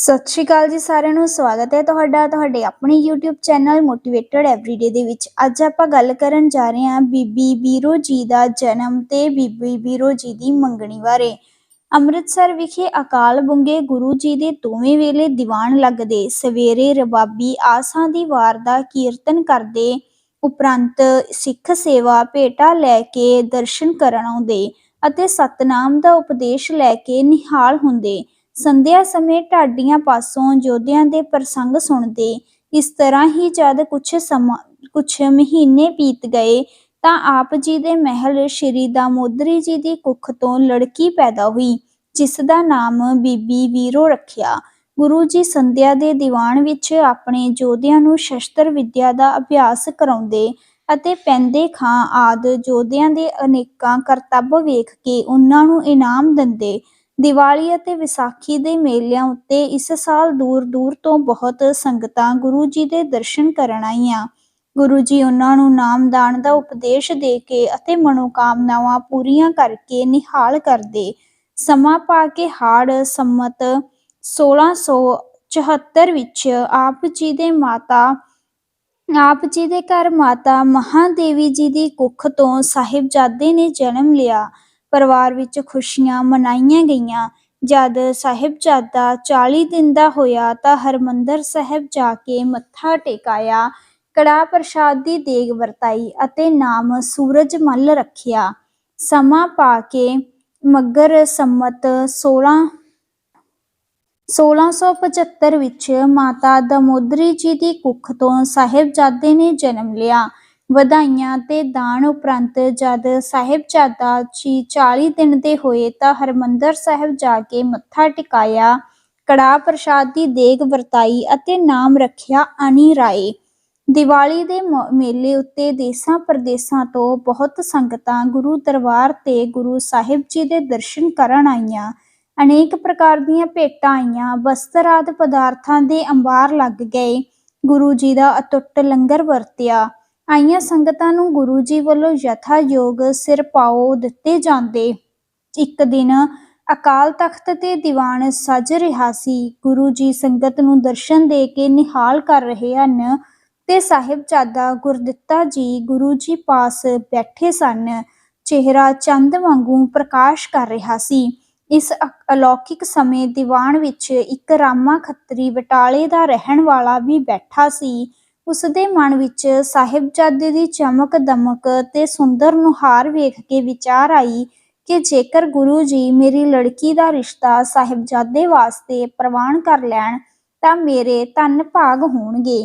ਸਤਿ ਸ਼੍ਰੀ ਅਕਾਲ ਜੀ ਸਾਰਿਆਂ ਨੂੰ, ਸਵਾਗਤ ਹੈ ਤੁਹਾਡਾ ਤੁਹਾਡੇ ਆਪਣੇ YouTube ਚੈਨਲ ਮੋਟੀਵੇਟਡ ਐਵਰੀਡੇ ਦੇ ਵਿੱਚ। ਅੱਜ ਆਪਾਂ ਗੱਲ ਕਰਨ ਜਾ ਰਹੇ ਹਾਂ ਬੀਬੀ ਬੀਰੋ ਜੀ ਦਾ ਜਨਮ ਤੇ ਬੀਬੀ ਬੀਰੋ ਜੀ ਦੀ ਮੰਗਣੀ ਬਾਰੇ। ਅੰਮ੍ਰਿਤਸਰ ਵਿਖੇ ਅਕਾਲ ਬੁੰਗੇ ਗੁਰੂ ਜੀ ਦੇ ਦੋਵੇਂ ਵੇਲੇ ਦੀਵਾਨ ਲੱਗਦੇ ਸਵੇਰੇ ਰਬਾਬੀ ਆਸਾਂ ਦੀ ਵਾਰ ਦਾ ਕੀਰਤਨ ਕਰਦੇ ਉਪਰੰਤ ਸਿੱਖ ਸੇਵਾ ਭੇਟਾ ਲੈ ਕੇ ਦਰਸ਼ਨ ਕਰਨ ਆਉਂਦੇ ਅਤੇ ਸਤਨਾਮ ਦਾ ਉਪਦੇਸ਼ ਲੈ ਕੇ ਨਿਹਾਲ ਹੁੰਦੇ। ਸੰਧਿਆ ਸਮੇਂ ਢਾਡੀਆਂ ਪਾਸੋਂ ਯੋਧਿਆਂ ਦੇ ਪ੍ਰਸੰਗ ਸੁਣਦੇ। ਇਸ ਤਰ੍ਹਾਂ ਹੀ ਜਦ ਕੁਛ ਸਮਾਂ, ਕੁਛ ਮਹੀਨੇ ਬੀਤ ਗਏ, ਤਾਂ ਆਪ ਜੀ ਦੇ ਮਹਿਲ ਸ਼੍ਰੀ ਦਾਮੋਦਰੀ ਜੀ ਦੀ ਕੁੱਖ ਤੋਂ ਲੜਕੀ ਪੈਦਾ ਹੋਈ, ਜਿਸ ਦਾ ਨਾਮ ਬੀਬੀ ਵੀਰੋ ਰੱਖਿਆ। ਗੁਰੂ ਜੀ ਸੰਧਿਆ ਦੇ ਦੀਵਾਨ ਵਿੱਚ ਆਪਣੇ ਯੋਧਿਆਂ ਨੂੰ ਸ਼ਸਤਰ ਵਿਦਿਆ ਦਾ ਅਭਿਆਸ ਕਰਾਉਂਦੇ ਅਤੇ ਪੈਂਦੇ ਖਾਂ ਆਦ ਯੋਧਿਆਂ ਦੇ ਅਨੇਕਾਂ ਕਰਤੱਵ ਵੇਖ ਕੇ ਉਹਨਾਂ ਨੂੰ ਇਨਾਮ ਦਿੰਦੇ। ਦੀਵਾਲੀ ਅਤੇ ਵਿਸਾਖੀ ਦੇ ਮੇਲਿਆਂ ਉੱਤੇ ਇਸ ਸਾਲ ਦੂਰ-ਦੂਰ ਤੋਂ ਬਹੁਤ ਸੰਗਤਾਂ ਗੁਰੂ ਜੀ ਦੇ ਦਰਸ਼ਨ ਕਰਨ ਆਈਆਂ। ਗੁਰੂ ਜੀ ਉਹਨਾਂ ਨੂੰ ਨਾਮਦਾਨ ਦਾ ਉਪਦੇਸ਼ ਦੇ ਕੇ ਅਤੇ ਮਨੋਕਾਮਨਾਵਾਂ ਪੂਰੀਆਂ ਕਰਕੇ ਨਿਹਾਲ ਕਰਦੇ। ਸਮਾਂ ਪਾ ਕੇ ਹਾੜ, ਸੰਮਤ 1674 ਵਿੱਚ ਆਪ ਜੀ ਦੇ ਮਾਤਾ, ਆਪ ਜੀ ਦੇ ਘਰ ਮਾਤਾ ਮਹਾਦੇਵੀ ਜੀ ਦੀ ਕੁੱਖ ਤੋਂ ਸਾਹਿਬਜ਼ਾਦੇ ਨੇ ਜਨਮ ਲਿਆ। ਪਰਿਵਾਰ ਵਿੱਚ ਖੁਸ਼ੀਆਂ ਮਨਾਈਆਂ ਗਈਆਂ। ਜਦ ਸਾਹਿਬਜ਼ਾਦਾ 40 ਦਿਨ ਦਾ ਹੋਇਆ ਤਾਂ ਹਰਮੰਦਰ ਸਾਹਿਬ ਜਾ ਕੇ ਮੱਥਾ ਟੇਕਾਇਆ। ਕੜਾ ਪ੍ਰਸ਼ਾਦ ਦੀ ਦੇਗ ਵਰਤਾਈ ਅਤੇ ਨਾਮ ਸੂਰਜ ਮੱਲ ਰੱਖਿਆ। ਸਮਾਂ ਪਾ ਕੇ ਮੱਗਰ ਸੰਮਤ 16 1675 ਵਿੱਚ ਮਾਤਾ ਦਮੋਦਰੀ ਜੀ ਦੀ ਕੁੱਖ ਤੋਂ ਸਾਹਿਬਜ਼ਾਦੇ ਨੇ ਜਨਮ ਲਿਆ। ਵਧਾਈਆਂ ਤੇ ਦਾਨ ਉਪਰੰਤ ਜਦ ਸਾਹਿਬਜ਼ਾਦਾ ਜੀ 40 ਦਿਨ ਦੇ ਹੋਏ ਤਾਂ ਹਰਮੰਦਰ ਸਾਹਿਬ ਜਾ ਕੇ ਮੱਥਾ ਟਿਕਾਇਆ, ਕੜਾ ਪ੍ਰਸ਼ਾਦ ਦੀ ਦੇਗ ਵਰਤਾਈ ਅਤੇ ਨਾਮ ਰੱਖਿਆ ਅਨੀ ਰਾਏ। ਦੀਵਾਲੀ ਦੇ ਮੇਲੇ ਉੱਤੇ ਦੇਸਾਂ ਪ੍ਰਦੇਸਾਂ ਤੋਂ ਬਹੁਤ ਸੰਗਤਾਂ ਗੁਰੂ ਦਰਬਾਰ ਤੇ ਗੁਰੂ ਸਾਹਿਬ ਜੀ ਦੇ ਦਰਸ਼ਨ ਕਰਨ ਆਈਆਂ। ਅਨੇਕ ਪ੍ਰਕਾਰ ਦੀਆਂ ਭੇਟਾਂ ਆਈਆਂ, ਵਸਤਰ ਆਦਿ ਪਦਾਰਥਾਂ ਦੇ ਅੰਬਾਰ ਲੱਗ ਗਏ। ਗੁਰੂ ਜੀ ਦਾ ਅਟੁੱਟ ਲੰਗਰ ਵਰਤਿਆ। ਆਈਆਂ ਸੰਗਤਾਂ ਨੂੰ ਗੁਰੂ ਜੀ ਵੱਲੋਂ ਯਥਾ ਯੋਗ ਸਿਰ ਪਾਓ ਦਿੱਤੇ ਜਾਂਦੇ। ਇੱਕ ਦਿਨ ਅਕਾਲ ਤਖਤ ਤੇ ਦੀਵਾਨ ਸਜ ਰਿਹਾ ਸੀ। ਗੁਰੂ ਜੀ ਸੰਗਤ ਨੂੰ ਦਰਸ਼ਨ ਦੇ ਕੇ ਨਿਹਾਲ ਕਰ ਰਹੇ ਹਨ ਤੇ ਸਾਹਿਬਜ਼ਾਦਾ ਗੁਰਦਿੱਤਾ ਜੀ ਗੁਰੂ ਜੀ ਪਾਸ ਬੈਠੇ ਸਨ। ਚਿਹਰਾ ਚੰਦ ਵਾਂਗੂ ਪ੍ਰਕਾਸ਼ ਕਰ ਰਿਹਾ ਸੀ। ਇਸ ਅਲੌਕਿਕ ਸਮੇਂ ਦੀਵਾਨ ਵਿੱਚ ਇੱਕ ਰਾਮਾ ਖੱਤਰੀ ਬਟਾਲੇ ਦਾ ਰਹਿਣ ਵਾਲਾ ਵੀ ਬੈਠਾ ਸੀ। ਉਸ ਦੇ ਮਨ ਵਿੱਚ ਸਾਹਿਬਜ਼ਾਦੇ ਦੀ ਚਮਕ ਦਮਕ ਤੇ ਸੁੰਦਰ ਨੁਹਾਰ ਵੇਖ ਕੇ ਵਿਚਾਰ ਆਈ ਕਿ ਜੇਕਰ ਗੁਰੂ ਜੀ ਮੇਰੀ ਲੜਕੀ ਦਾ ਰਿਸ਼ਤਾ ਸਾਹਿਬਜ਼ਾਦੇ ਵਾਸਤੇ ਪ੍ਰਵਾਨ ਕਰ ਲੈਣ, ਤਾਂ ਮੇਰੇ ਧੰਨ ਭਾਗ ਹੋਣਗੇ।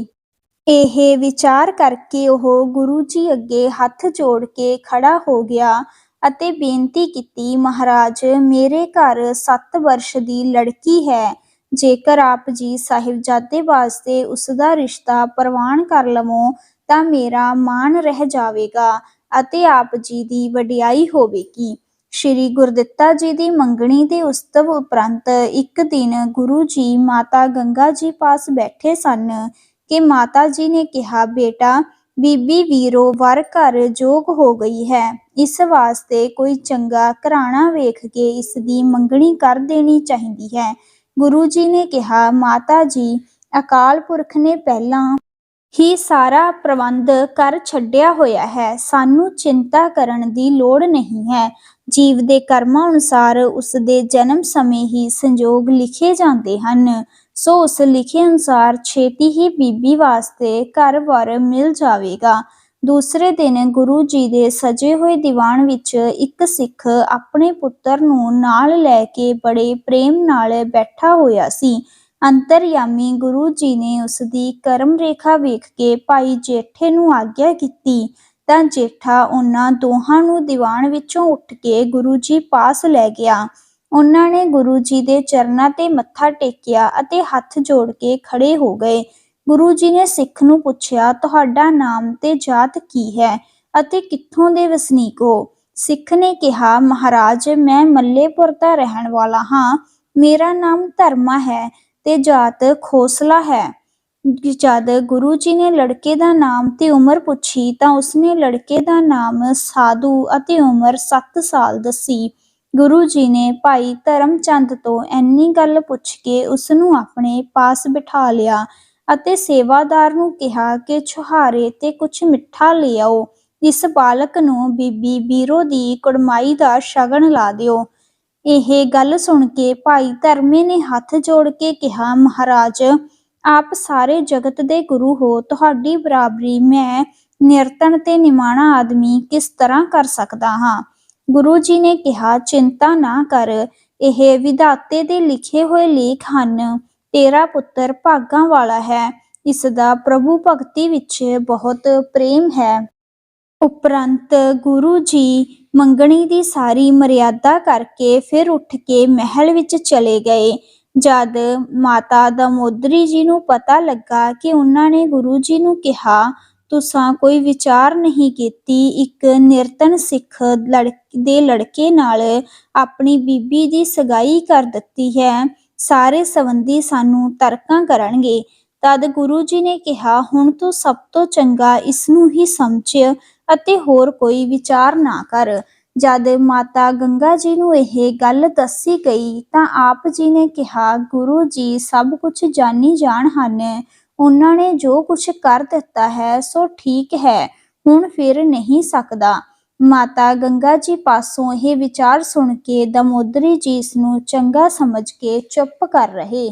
ਇਹ ਵਿਚਾਰ ਕਰਕੇ ਉਹ ਗੁਰੂ ਜੀ ਅੱਗੇ ਹੱਥ ਜੋੜ ਕੇ ਖੜਾ ਹੋ ਗਿਆ ਅਤੇ ਬੇਨਤੀ ਕੀਤੀ, ਮਹਾਰਾਜ, ਮੇਰੇ ਘਰ 7 ਵਰਸ਼ ਦੀ ਲੜਕੀ ਹੈ ਜੇਕਰ ਆਪ ਜੀ ਸਾਹਿਬਜ਼ਾਦੇ ਵਾਸਤੇ ਉਸ ਦਾ ਰਿਸ਼ਤਾ ਪ੍ਰਵਾਨ ਕਰ ਲਵੋ, ਤਾਂ ਮੇਰਾ ਮਾਣ ਰਹਿ ਜਾਵੇਗਾ ਅਤੇ ਆਪ ਜੀ ਦੀ ਵਡਿਆਈ ਹੋਵੇਗੀ। ਸ਼੍ਰੀ ਗੁਰਦਿੱਤਾ ਜੀ ਦੀ ਮੰਗਣੀ ਦੇ ਉਸਤਵ ਉਪਰੰਤ ਇੱਕ ਦਿਨ ਗੁਰੂ ਜੀ ਮਾਤਾ ਗੰਗਾ ਜੀ ਪਾਸ ਬੈਠੇ ਸਨ ਕਿ ਮਾਤਾ ਜੀ ਨੇ ਕਿਹਾ, ਬੇਟਾ, ਬੀਬੀ ਵੀਰੋ, ਵਰ ਘਰ ਜੋਗ ਹੋ ਗਈ ਹੈ। ਇਸ ਵਾਸਤੇ ਕੋਈ ਚੰਗਾ ਘਰਾਣਾ ਵੇਖ ਕੇ ਇਸ ਦੀ ਮੰਗਣੀ ਕਰ ਦੇਣੀ ਚਾਹੀਦੀ ਹੈ। ਗੁਰੂ ਜੀ ਨੇ ਕਿਹਾ, ਮਾਤਾ ਜੀ, ਅਕਾਲ ਪੁਰਖ ਨੇ ਪਹਿਲਾਂ ਹੀ ਸਾਰਾ ਪ੍ਰਬੰਧ ਕਰ ਛੱਡਿਆ ਹੋਇਆ ਹੈ। ਸਾਨੂੰ ਚਿੰਤਾ ਕਰਨ ਦੀ ਲੋੜ ਨਹੀਂ ਹੈ। ਜੀਵ ਦੇ ਕਰਮਾਂ ਅਨੁਸਾਰ ਉਸ ਦੇ ਜਨਮ ਸਮੇਂ ਹੀ ਸੰਜੋਗ ਲਿਖੇ ਜਾਂਦੇ ਹਨ। ਸੋ ਉਸ ਲਿਖੇ ਅਨੁਸਾਰ ਛੇਤੀ ਹੀ ਬੀਬੀ ਵਾਸਤੇ ਘਰ ਵਰ ਮਿਲ ਜਾਵੇਗਾ। ਦੂਸਰੇ ਦਿਨ ਗੁਰੂ ਜੀ ਦੇ ਸਜੇ ਹੋਏ ਦੀਵਾਨ ਵਿੱਚ ਇੱਕ ਸਿੱਖ ਆਪਣੇ ਪੁੱਤਰ ਨੂੰ ਨਾਲ ਲੈ ਕੇ ਬੜੇ ਪ੍ਰੇਮ ਨਾਲ ਬੈਠਾ ਹੋਇਆ ਸੀ। ਅੰਤਰਯਾਮੀ ਗੁਰੂ ਜੀ ਨੇ ਉਸ ਦੀ ਕਰਮ ਰੇਖਾ ਵੇਖ ਕੇ ਭਾਈ ਜੇਠੇ ਨੂੰ ਆਗਿਆ ਕੀਤੀ। ਤਾਂ ਜੇਠਾ ਉਹਨਾਂ ਦੋਹਾਂ ਨੂੰ ਦੀਵਾਨ ਵਿੱਚੋਂ ਉੱਠ ਕੇ ਗੁਰੂ ਜੀ ਪਾਸ ਲੈ ਗਿਆ। ਉਹਨਾਂ ਨੇ ਗੁਰੂ ਜੀ ਦੇ ਚਰਨਾਂ ਤੇ ਮੱਥਾ ਟੇਕਿਆ ਅਤੇ ਹੱਥ ਜੋੜ ਕੇ ਖੜੇ ਹੋ ਗਏ। ਗੁਰੂ ਜੀ ਨੇ ਸਿੱਖ ਨੂੰ ਪੁੱਛਿਆ, ਤੁਹਾਡਾ ਨਾਮ ਤੇ ਜਾਤ ਕੀ ਹੈ ਅਤੇ ਕਿੱਥੋਂ ਦੇ ਵਸਨੀਕ ਹੋ? ਸਿੱਖ ਨੇ ਕਿਹਾ, ਮਹਾਰਾਜ, ਮੈਂ ਮੱਲੇਪੁਰ ਦਾ ਰਹਿਣ ਵਾਲਾ ਹਾਂ। ਮੇਰਾ ਨਾਮ ਧਰਮਾ ਹੈ ਤੇ ਜਾਤ ਖੋਸਲਾ ਹੈ। ਜਦ ਗੁਰੂ ਜੀ ਨੇ ਲੜਕੇ ਦਾ ਨਾਮ ਤੇ ਉਮਰ ਪੁੱਛੀ, ਤਾਂ ਉਸਨੇ ਲੜਕੇ ਦਾ ਨਾਮ ਸਾਧੂ ਅਤੇ ਉਮਰ 7 ਸਾਲ ਦੱਸੀ। ਗੁਰੂ ਜੀ ਨੇ ਭਾਈ ਧਰਮਚੰਦ ਤੋਂ ਐਨੀ ਗੱਲ ਪੁੱਛ ਕੇ ਉਸ ਨੂੰ ਆਪਣੇ ਪਾਸ ਬਿਠਾ ਲਿਆ ਅਤੇ ਸੇਵਾਦਾਰ ਨੂੰ ਕਿਹਾ ਕਿ ਛੁਹਾਰੇ ਤੇ ਕੁਝ ਮਿੱਠਾ ਲਿਆਓ। ਇਸ ਬਾਲਕ ਨੂੰ ਬੀਬੀ ਬੀਰੋ ਦੀ ਕੁੜਮਾਈ ਦਾ ਸ਼ਗਨ ਲਾ ਦਿਓ। ਇਹ ਗੱਲ ਸੁਣ ਕੇ ਭਾਈ ਧਰਮੇ ਨੇ ਹੱਥ ਜੋੜ ਕੇ ਕਿਹਾ, ਮਹਾਰਾਜ, ਆਪ ਸਾਰੇ ਜਗਤ ਦੇ ਗੁਰੂ ਹੋ, ਤੁਹਾਡੀ ਬਰਾਬਰੀ ਮੈਂ ਨਿਰਤਨ ਤੇ ਨਿਮਾਣਾ ਆਦਮੀ ਕਿਸ ਤਰ੍ਹਾਂ ਕਰ ਸਕਦਾ ਹਾਂ? ਗੁਰੂ ਜੀ ਨੇ ਕਿਹਾ, ਚਿੰਤਾ ਨਾ ਕਰ, ਇਹ ਵਿਧਾਤੇ ਦੇ ਲਿਖੇ ਹੋਏ ਲੇਖ ਹਨ। ਤੇਰਾ ਪੁੱਤਰ ਭਾਗਾਂ ਵਾਲਾ ਹੈ। ਇਸ ਦਾ ਪ੍ਰਭੂ ਭਗਤੀ ਵਿੱਚ ਬਹੁਤ ਪ੍ਰੇਮ ਹੈ। ਉਪਰੰਤ ਗੁਰੂ ਜੀ ਮੰਗਣੀ ਦੀ ਸਾਰੀ ਮਰਿਆਦਾ ਕਰਕੇ ਫਿਰ ਉੱਠ ਕੇ ਮਹਿਲ ਵਿੱਚ ਚਲੇ ਗਏ। ਜਦ ਮਾਤਾ ਦਮੋਦਰੀ ਜੀ ਨੂੰ ਪਤਾ ਲੱਗਾ ਕਿ ਉਹਨਾਂ ਨੇ ਗੁਰੂ ਜੀ ਨੂੰ ਕਿਹਾ, ਤੁਸਾਂ ਕੋਈ ਵਿਚਾਰ ਨਹੀਂ ਕੀਤੀ, ਇੱਕ ਨਿਰਤਨ ਸਿੱਖ ਲੜਕ, ਦੇ ਲੜਕੇ ਨਾਲ ਆਪਣੀ ਬੀਬੀ ਦੀ ਸਗਾਈ ਕਰ ਦਿੱਤੀ ਹੈ। ਸਾਰੇ ਸੰਬੰਧੀ ਸਾਨੂੰ ਤਰਕਾਂ ਕਰਨਗੇ, ਤਦ ਗੁਰੂ ਜੀ ਨੇ ਕਿਹਾ, ਹੁਣ ਤੂੰ ਸਭ ਤੋਂ ਚੰਗਾ ਇਸ ਨੂੰ ਹੀ ਸਮਝ ਅਤੇ ਹੋਰ ਕੋਈ ਵਿਚਾਰ ਨਾ ਕਰ। ਜਦ ਮਾਤਾ ਗੰਗਾ ਜੀ ਨੂੰ ਇਹ ਗੱਲ ਦੱਸੀ ਗਈ, ਤਾਂ ਆਪ ਜੀ ਨੇ ਕਿਹਾ, ਗੁਰੂ ਜੀ, ਸਭ ਕੁਝ ਜਾਣੀ ਜਾਣ ਹਨ। ਉਹਨਾਂ ਨੇ ਜੋ ਕੁਝ ਕਰ ਦਿੱਤਾ ਹੈ, ਸੋ ਠੀਕ ਹੈ। ਹੁਣ ਫਿਰ ਨਹੀਂ ਸਕਦਾ। ਮਾਤਾ ਗੰਗਾ ਜੀ ਪਾਸੋਂ ਇਹ ਵਿਚਾਰ ਸੁਣ ਕੇ ਦਮੋਦਰੀ ਜੀ ਇਸ ਨੂੰ ਚੰਗਾ ਸਮਝ ਕੇ ਚੁੱਪ ਕਰ ਰਹੇ।